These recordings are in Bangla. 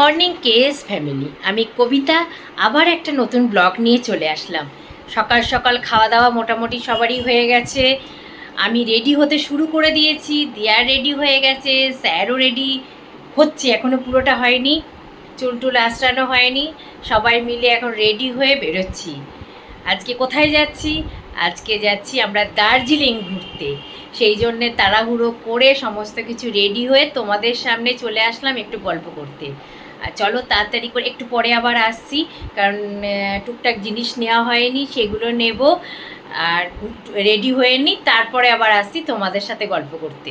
Morning case family. আমি কবিতা, আবার একটা নতুন ব্লগ নিয়ে চলে আসলাম। সকাল সকাল খাওয়া দাওয়া মোটামুটি সবারই হয়ে গেছে। আমি রেডি হতে শুরু করে দিয়েছি। দিয়া রেডি হয়ে গেছে, স্যারও রেডি হচ্ছে এখনও পুরোটা হয়নি। চুল টুল আঁচড়ানো হয়নি। সবাই মিলে এখন রেডি হয়ে বেরোচ্ছি। আজকে কোথায় যাচ্ছি? আজকে যাচ্ছি আমরা দার্জিলিং ঘুরতে। সেই জন্যে তাড়াহুড়ো করে সমস্ত কিছু রেডি হয়ে তোমাদের সামনে চলে আসলাম একটু গল্প করতে। আর চলো তাড়াতাড়ি করে একটু পরে আবার আসছি কারণ টুকটাক জিনিস নেওয়া হয়নি সেগুলো নেব। আর রেডি হয়ে নি তারপরে আবার আসছি তোমাদের সাথে গল্প করতে।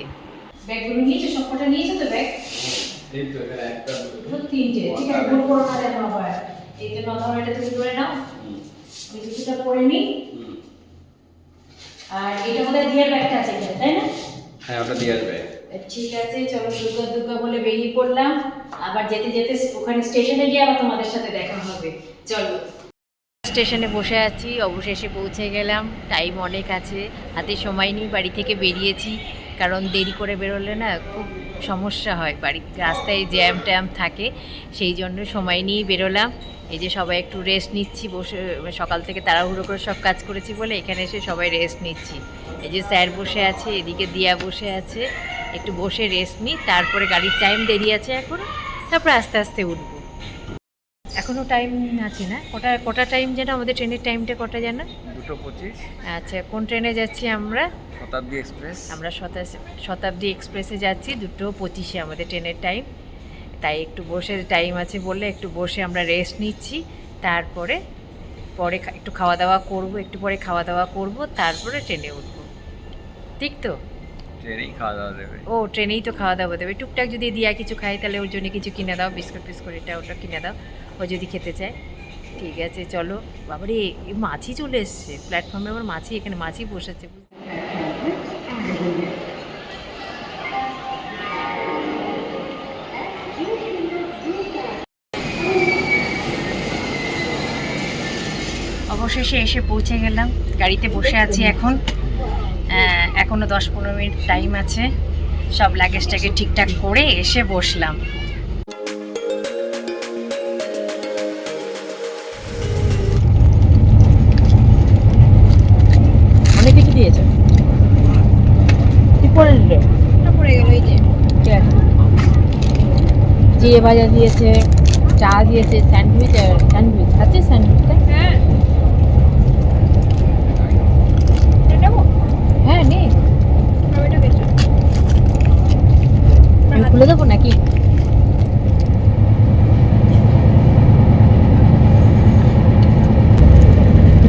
ব্যাগগুলো নিয়েছো সবকটা নিয়েছো তো ব্যাগ? এই তো এখানে একটা দুটো। তিনটে ঠিক আছে ভুল করো না যেন আবার এই যে নধর এটা তুমি করে নাও। আমি কিছুটা পরে নিই আর এটা বোধহয় দিয়ার ব্যাগটা আছে তাই না? হ্যাঁ ওটা দিয়ে আসবে ঠিক আছে, চলো দুর্গা দুর্গা বলে বেরিয়ে পড়লাম। আবার যেতে যেতে ওখানে স্টেশনে গিয়ে আবার তোমাদের সাথে দেখা হবে। চলো। স্টেশনে বসে আছি, অবশেষে পৌঁছে গেলাম। টাইম অনেক আছে, হাতে সময় নেই, বাড়ি থেকে বেরিয়েছি। কারণ দেরি করে বেরোলে না খুব সমস্যা হয়, বাড়ি রাস্তায় জ্যাম ট্যাম থাকে, সেই জন্য সময় নিয়েই বেরোলাম। এই যে সবাই একটু রেস্ট নিচ্ছি, বসে সকাল থেকে তাড়াহুড়ো করে সব কাজ করেছি বলে এখানে এসে সবাই রেস্ট নিচ্ছি। এই যে স্যার বসে আছে এদিকে দিয়া বসে আছে একটু বসে রেস্ট নিই তারপরে গাড়ির টাইম দেরি আছে এখন তারপরে আস্তে আস্তে উঠবো। এখনও টাইম আছে না? কটা কটা টাইম যেন আমাদের ট্রেনের টাইমটা কটা যেন? দুটো পঁচিশ। আচ্ছা কোন ট্রেনে যাচ্ছি আমরা? শতাব্দী এক্সপ্রেস আমরা শতাব্দী এক্সপ্রেসে যাচ্ছি দুটো পঁচিশে আমাদের ট্রেনের টাইম তাই একটু বসে টাইম আছে বললে একটু বসে আমরা রেস্ট নিচ্ছি তারপরে পরে একটু খাওয়া দাওয়া করব একটু পরে খাওয়া দাওয়া করব তারপরে ট্রেনে উঠবো। ঠিক তো? ট্রেনেই খাওয়া দাওয়া দেবে। ও ট্রেনেই তো খাওয়া দাওয়া দেবে। টুকটাক যদি দিয়া কিছু খাই তাহলে ওর জন্য কিছু কিনে দাও বিস্কুট ফিস্কুট এটা ওটা কিনে দাও ও যদি খেতে চায়। ঠিক আছে চলো। বাবারে মাছি চলে এসছে। প্ল্যাটফর্মে আমার মাছি এখানে মাছি বসেছে অবশেষে এসে পৌঁছে গেলাম। গাড়িতে বসে আছি এখন। আহ, এখনও দশ পনেরো মিনিট টাইম আছে। সব লাগেজটাকে ঠিকঠাক করে এসে বসলাম। অনেক কিছু দিয়েছে। জিরে ভাজা দিয়েছে চা দিয়েছে স্যান্ডউইচ স্যান্ডউইচ আছে স্যান্ডউইচটা? হ্যাঁ নেব হ্যাঁ নেই ওইটা বেচো আমি খুলে দেবো নাকি তুই খাবি স্যান্ডউইচ দিয়েছে ঠান্ডার মধ্যে চাটাই ভালো লাগে হ্যাঁ তাই না বল ভাবছিলাম কখন চাটা দেবে কখন চাটা দেবে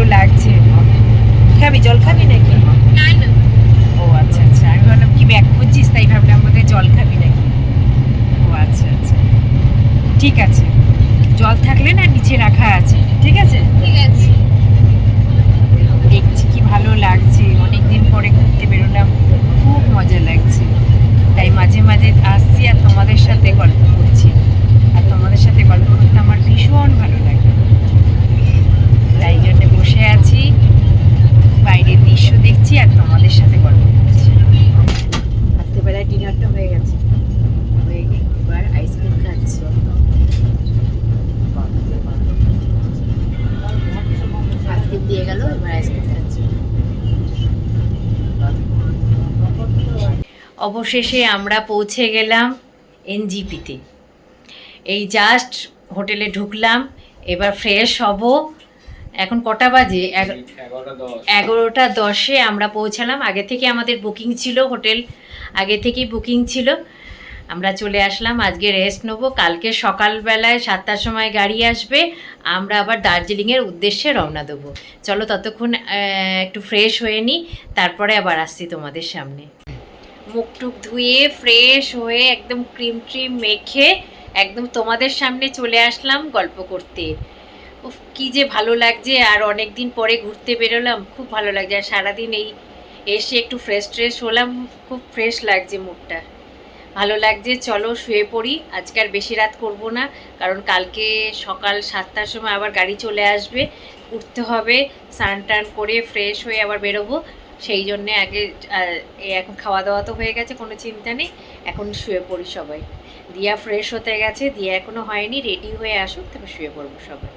ভালো লাগছে। খাবি জল খাবি নাকি না না ও আচ্ছা আচ্ছা আমি ভাবলাম কি ব্যাগ খুঁজছিস তাই ভাবলাম আমাদের জল খাবি নাকি ও আচ্ছা আচ্ছা ঠিক আছে জল থাকলে না নিচে রাখা আছে ঠিক আছে ঠিক আছে দেখছি কি ভালো লাগছে অনেকদিন পরে ঘুরতে বেরোলাম খুব মজা লাগছে তাই মাঝে মাঝে আসছি আর তোমাদের সাথে গল্প করছি আর তোমাদের সাথে গল্প করতে আমার ভীষণ ভালো লাগে তাই জন্য বসে আছি বাইরের দৃশ্য দেখছি আর তোমাদের সাথে গল্প করছি রাত্রেবেলায় ডিনারটা হয়ে গেছে হয়ে গিয়ে এবার আইসক্রিম খাচ্ছি আইসক্রিম দিয়ে গেল এবার আইসক্রিম খাচ্ছি অবশেষে আমরা পৌঁছে গেলাম এনজিপিতে। এই জাস্ট হোটেলে ঢুকলাম এবার ফ্রেশ হব। এখন কটা বাজে? এগারোটা দশে। আমরা পৌঁছালাম। আগে থেকে আমাদের বুকিং ছিল হোটেল আগে থেকেই বুকিং ছিল। আমরা চলে আসলাম আজকে রেস্ট নেব। কালকে সকালবেলায় সাতটার সময় গাড়ি আসবে। আমরা আবার দার্জিলিংয়ের উদ্দেশ্যে রওনা দেবো। চলো ততক্ষণ একটু ফ্রেশ হয়ে নিই তারপরে আবার আসছি তোমাদের সামনে। মুখ টুক ধুয়ে ফ্রেশ হয়ে একদম ক্রিম ট্রিম মেখে একদম তোমাদের সামনে চলে আসলাম গল্প করতে। উফ, কি যে ভালো লাগছে আর অনেক দিন পরে ঘুরতে বেরোলাম, খুব ভালো লাগছে আর সারাদিন এই এসে একটু ফ্রেশ ট্রেশ হলাম, খুব ফ্রেশ লাগছে মুখটা ভালো লাগছে, চলো শুয়ে পড়ি, আজকে আর বেশি রাত করব না, কারণ কালকে সকাল সাতটার সময় আবার গাড়ি চলে আসবে, উঠতে হবে স্নান টান করে ফ্রেশ হয়ে আবার বেরোবো সেই জন্যে আগে এখন খাওয়া দাওয়া তো হয়ে গেছে, কোনো চিন্তা নেই। এখন শুয়ে পড়ি সবাই। দিয়া ফ্রেশ হতে গেছে, দিয়া এখনও হয়নি রেডি হয়ে আসুক, তারপর শুয়ে পড়ব সবাই।